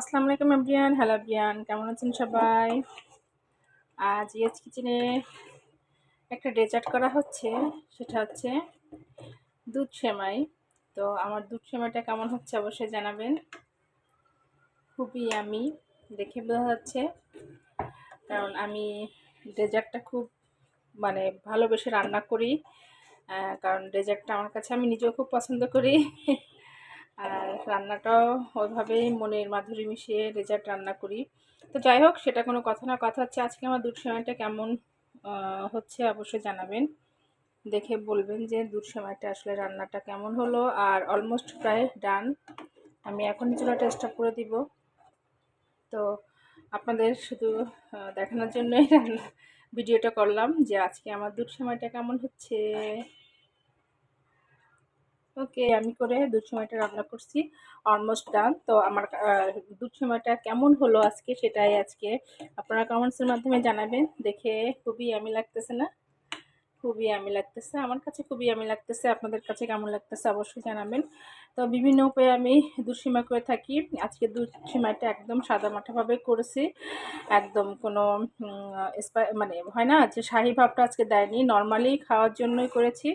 আসসালামু আলাইকুম everyone hello everyone কেমন আছেন সবাই? আজ ইয়েস কিচেনে একটা ডেজার্ট করা হচ্ছে, সেটা হচ্ছে দুধ সেমাই। তো আমার দুধ সেমাইটা কেমন হচ্ছে অবশ্যই জানাবেন। খুবই আমি দেখে বোঝা যাচ্ছে, কারণ আমি ডেজার্টটা খুব মানে ভালোবেসে রান্না করি কারণ ডেজার্টটা আমার কাছে আমি নিজেও খুব পছন্দ করি। আর রান্নাটাও ওইভাবেই মনের মাধুরী মিশিয়ে রেজাল্ট রান্না করি। তো যাই হোক, সেটা কোনো কথা না। কথা হচ্ছে আজকে আমার দুধ সময়টা কেমন হচ্ছে অবশ্যই জানাবেন। দেখে বলবেন যে দুধ সময়টা আসলে রান্নাটা কেমন হলো। আর অলমোস্ট প্রায় ডান আমি এখন চুলাটা স্টপ করে দিব। তো আপনাদের শুধু দেখানোর জন্যই ভিডিওটা করলাম যে আজকে আমার দুধ সময়টা কেমন হচ্ছে। ওকে, আমি করে দুধ রান্না করছি। অলমোস্ট ডান তো আমার দুধ কেমন হলো আজকে সেটাই আজকে আপনারা কমেন্টসের মাধ্যমে জানাবেন। দেখে খুবই আমি লাগতেছে না। খুবই আমি লাগতেছে। আমার কাছে খুবই আমি লাগতেছে। আপনাদের কাছে কেমন লাগতেছে অবশ্যই জানাবেন। তো বিভিন্ন উপায়ে আমি দুধ সীমা করে থাকি। আজকে দুধ সীমাটা একদম সাদা মাঠাভাবে করেছি। একদম কোনো মানে হয় না যে শাহি ভাবটা আজকে দেয়নি। নর্মালি খাওয়ার জন্যই করেছি।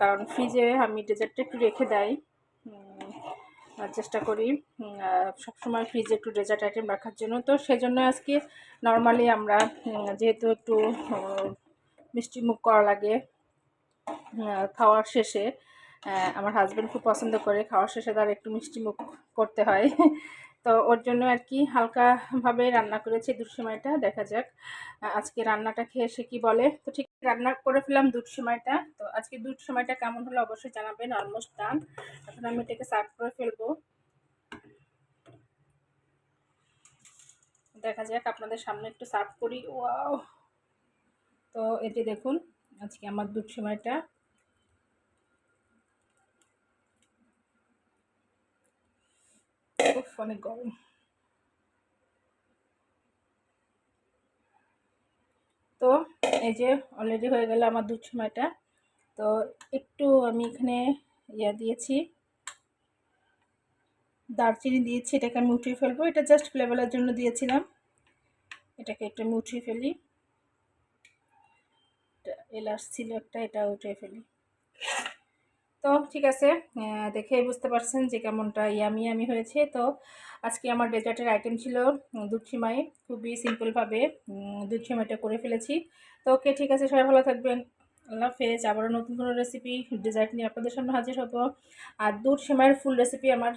কারণ ফ্রিজে আমি ডেজার্টটা একটু রেখে দেয় চেষ্টা করি। সবসময় ফ্রিজে একটু ডেজার্ট আইটেম রাখার জন্য। তো সেজন্য আজকে নর্মালি আমরা যেহেতু একটু মিষ্টি মুখ করা লাগে খাওয়ার শেষে আমার হাজব্যান্ড খুব পছন্দ করে। খাওয়ার শেষে তার একটু মিষ্টি মুখ করতে হয়। তো ওর জন্য আর কি হালকাভাবে রান্না করেছি দুধ সময়টা দেখা যাক আজকে রান্নাটা খেয়ে সে কী বলে। তো ঠিক রান্না করে ফেলাম দুধ সময়টা আজকে দুধ সময়টা কেমন হলো অবশ্যই জানাবেন অলমোস্ট ডান এখন আমি এটাকে সার্ভ করে ফেলব। দেখা যাক, আপনাদের সামনে একটু সার্ভ করি। ওয়াও তো এটি দেখুন, আজকে আমার দুধ সময়টা। অনেক গরম। তো এই যে অলরেডি হয়ে গেল আমার দুধ সময়টা। তো একটু আমি এখানে ইয়া দিয়েছি। দারচিনি দিয়েছি, এটাকে আমি উঠিয়ে ফেলব। এটা জাস্ট ফ্লেভারের জন্য দিয়েছিলাম। এটাকে একটু আমি উঠিয়ে ফেলি। এলাচ ছিল একটা, এটা উঠিয়ে ফেলি। তো ঠিক আছে দেখে বুঝতে পারছেন যে কেমনটা ইয়ামি ইয়ামি হয়েছে। তো আজকে আমার ডেজার্টের আইটেম ছিল দুধ সিমাই। খুবই সিম্পলভাবে দুধ সিমাইটা করে ফেলেছি। তো ওকে ঠিক আছে, সবাই ভালো থাকবেন। আল্লাহ ফেজ আবারও নতুন কোনো রেসিপি ডিজার্ট নিয়ে আপনাদের সামনে হাজির হব। আর দুধ সেমাইয়ের ফুল রেসিপি আমার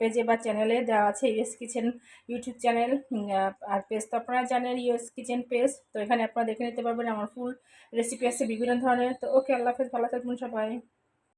পেজে বা চ্যানেলে দেওয়া আছে ইউএস কিচেন ইউটিউব চ্যানেল আর পেজ তো আপনারা জানেন ইউএস কিচেন পেজ তো এখানে আপনারা দেখে নিতে পারবেন, আমার ফুল রেসিপি আছে বিভিন্ন ধরনের। তো ওকে আল্লাহ ফেজ ভালো থাকবেন সবাই।